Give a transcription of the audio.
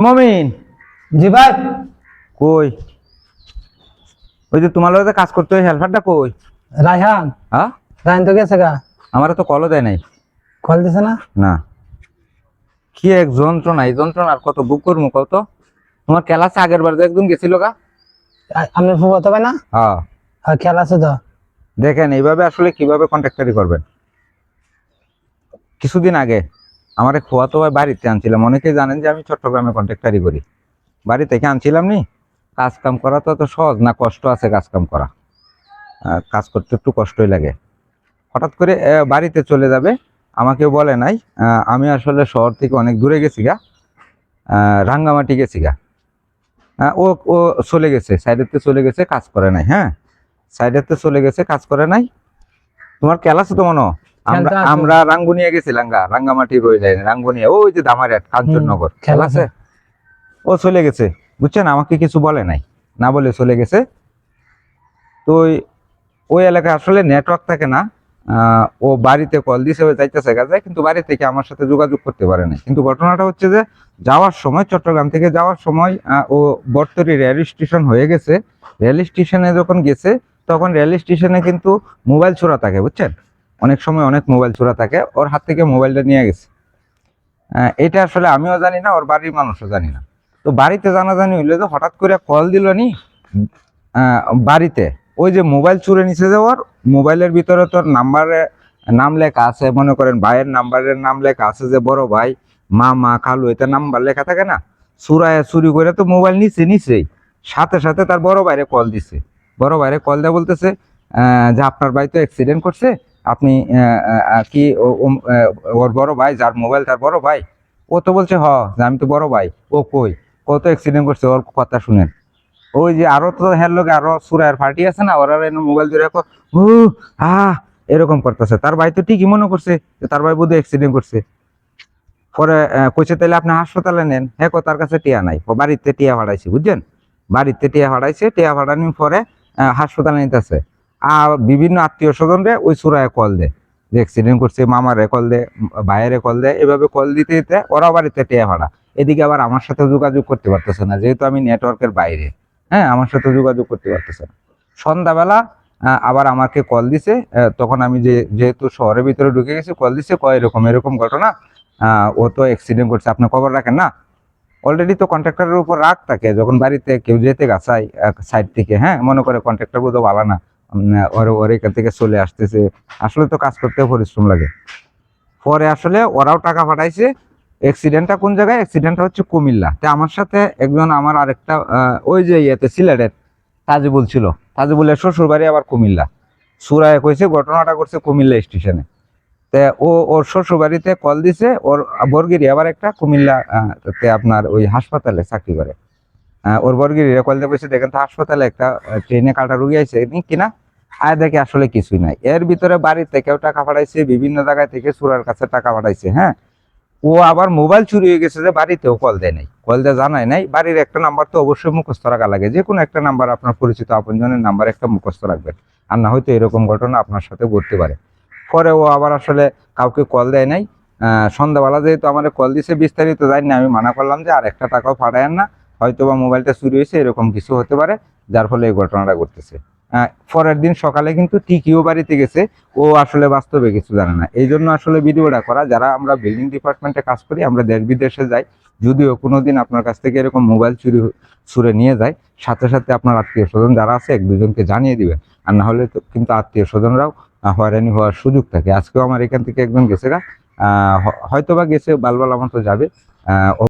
মমিন। জি ভাই। কই? ওই যে তোমার লগে কাজ করতে হয় হেল্পারটা কই? রায়হান। হ্যাঁ? রায়হান তো গেছে গা। আমারও তো কলও দেয় নাই। কল দিছে না? না। কি এক যন্ত্রণা এই যন্ত্রণা আর কত বুক করব কত তোমার ক্লাসে আগের বার একদম গেছিল গা? আ- আপনার ফুফা তো ভাই না? হ্যাঁ। আর খেলা আছে তো? দেখেন এইভাবে আসলে কীভাবে কন্ট্রাক্টারি করবেন? কিছুদিন আগে। আমার খোয়াতো ভাই বাড়িতে আনছিলাম। অনেকেই জানেন যে আমি চট্টগ্রামে কন্ট্রাক্টারি করি। বাড়ি থেকে আনছিলাম নি? কাজ কাম করা তো সহজ না, কষ্ট আছে কাজ কাম করা কাজ করতে একটু কষ্টই লাগে। হঠাৎ করে বাড়িতে চলে যাবে। আমাকে বলে নাই আমি আসলে শহর থেকে অনেক দূরে গেছি গা। রাঙ্গামাটি গেছি গা। ও ও চলে গেছে সাইডেতে চলে গেছে, কাজ করে নাই হ্যাঁ? সাইডেতে চলে গেছে, কাজ করে নাই। তোমার আছে তো মনে? আমরা রাঙ্গুনিয়া গেছিলাম গা রাঙ্গামাটি রয়ে যায় রাঙ্গুনিয়া ওই যে দামারিয়াট কাঞ্চননগর খেলা আছে? ও চলে গেছে বুঝছেন? আমাকে কিছু বলে নাই না বলে চলে গেছে। তো ওই- এলাকায় আসলে নেটওয়ার্ক থাকে না ও বাড়িতে কল দিছে যাইতেছে কাজে কিন্তু বাড়ি থেকে আমার সাথে যোগাযোগ করতে পারে না কিন্তু ঘটনাটা হচ্ছে যে যাওয়ার সময় চট্টগ্রাম থেকে যাওয়ার সময় ও বর্তরি রেল স্টেশন হয়ে গেছে। রেল স্টেশনে যখন গেছে তখন রেল স্টেশনে কিন্তু মোবাইল ছোড়া থাকে বুঝছেন? অনেক সময় অনেক মোবাইল ছোড়া থাকে ওর হাত থেকে মোবাইলটা নিয়ে গেছে। আহ, এটা আসলে আমিও জানি না ওর বাড়ির মানুষও জানি না। তো বাড়িতে জানাজানি হইলে তো হঠাৎ করে কল দিল নি বাড়িতে। ওই যে মোবাইল চুরে নিচে যাওয়ার মোবাইলের ভিতরে তোর নাম্বারে নাম লেখা আছে মনে করেন ভাইয়ের নাম্বারের নাম লেখা আছে যে বড় ভাই মা মা খালু এটা নাম্বার লেখা থাকে না? চুরায় চুরি করে তো মোবাইল নিচে নিচেই সাথে সাথে তার বড় ভাইরে কল দিছে। বড় ভাইরে কল দেওয়া বলতেছে যে আপনার ভাই তো অ্যাক্সিডেন্ট করছে আপনি কি ওর বড় ভাই, যার মোবাইল তার বড় ভাই, ও তো বলছে, হ, যে আমি তো বড় ভাই, ও কই? ও তো অ্যাক্সিডেন্ট করছে, ওর কথা শুনেন। ওই যে আরও তো হের লোক, আরও সুরায়ের পার্টি আছে না, ওরা মোবাইল ধরে ও আহ এরকম করতেছে। তার ভাই তো ঠিকই মনে করছে তার ভাই বোধহয় অ্যাক্সিডেন্ট করছে। পরে কইছে তাহলে আপনি হাসপাতালে নেন। হ্যাঁ তার কাছে টিয়া নাই। বাড়িতে টিয়া ভাড়াইছে, বুঝছেন? বাড়িতে টিয়া ভাড়াইছে, টিয়া ভাড়ানোর পরে হাসপাতালে নিতেছে। আর বিভিন্ন আত্মীয় স্বজনরে ওই সুরায় কল দেয় যে অ্যাক্সিডেন্ট করছে, মামারে কল দে ভাইয়েরে কল দেয়, এভাবে কল দিতে দিতে ওরাও বাড়িতে টিয়া ভাড়া। এদিকে আবার আমার সাথে যোগাযোগ করতে পারতেছে না, যেহেতু আমি নেটওয়ার্কের বাইরে। হ্যাঁ আমার সাথে যোগাযোগ করতে পারতেছে না। সন্ধ্যাবেলা আবার আমাকে কল দিছে তখন আমি যে, যেহেতু শহরের ভিতরে ঢুকে গেছি, কল দিছে, কয় এরকম এরকম ঘটনা ও তো অ্যাক্সিডেন্ট করছে, আপনি খবর রাখেন না? অলরেডি তো কন্ট্রাক্টরের উপর রাগ থাকে, যখন বাড়িতে কেউ যেতে গাছায় সাইড থেকে হ্যাঁ মনে করে কন্ট্রাক্টর বোধ ভালো না। ওর ওর এখান থেকে চলে আসতেছে। আসলে তো কাজ করতে পরিশ্রম লাগে। পরে আসলে ওরাও টাকা পাঠাইছে। অ্যাক্সিডেন্টটা কোন জায়গায়? অ্যাক্সিডেন্টটা হচ্ছে কুমিল্লা। তে আমার সাথে একজন আমার আরেকটা ওই যে ইয়েতে সিলেটের তাজিবুল ছিল। তাজিবুলের শ্বশুর বাড়ি আবার কুমিল্লা। সুরায় কইছে ঘটনাটা করছে কুমিল্লা স্টেশনে। তে ও ওর শ্বশুর বাড়িতে কল দিছে ওর বর্গিরি আবার একটা কুমিল্লা আহ, তে আপনার ওই হাসপাতালে চাকরি করে। ওর বর্গিরি কল বলছে দেখেন তো হাসপাতালে একটা ট্রেনে কাটা রুগী আছে কিনা আয় দেখে আসলে কিছুই নাই। এর ভিতরে বাড়ি থেকেও টাকা পাঠাইছে, বিভিন্ন জায়গায় থেকে সুরার কাছে টাকা পাঠাইছে হ্যাঁ? ও আবার মোবাইল চুরি হয়ে গেছে যে বাড়িতেও কল দেয় নাই। কল দিয়ে জানায় নাই। বাড়ির একটা নাম্বার তো অবশ্যই মুখস্থ রাখা লাগে। যে কোনো একটা নাম্বার আপনার পরিচিত আপনজনের নাম্বার একটা মুখস্থ রাখবেন। আর না হয়তো এরকম ঘটনা আপনার সাথে ঘটতে পারে। পরে ও আবার আসলে কাউকে কল দেয় নাই। সন্ধ্যাবেলা যেহেতু আমার কল দিছে, বিস্তারিত জানি না, আমি মানা করলাম যে আর একটা টাকাও পাঠায়েন না। হয়তো বা মোবাইলটা চুরি হয়েছে, এরকম কিছু হতে পারে, যার ফলে এই ঘটনাটা ঘটতেছে। পরের দিন সকালে কিন্তু ঠিকইও বাড়িতে গেছে, ও আসলে বাস্তবে কিছু জানে না। এই জন্য আসলে ভিডিওটা করা, যারা আমরা বিল্ডিং ডিপার্টমেন্টে কাজ করি, আমরা দেশ বিদেশে যাই, যদিও কোনোদিন আপনার কাছ থেকে এরকম মোবাইল চুরি ছুড়ে নিয়ে যায়, সাথে সাথে আপনার আত্মীয় স্বজন যারা আছে, এক দুজনকে জানিয়ে দিবে। আর না হলে কিন্তু আত্মীয় স্বজনরাও হয়রানি হওয়ার সুযোগ থাকে। আজকেও আমার এখান থেকে একজন গেছে গা হয়তো বা গেছে, বালবাল আমার তো যাবে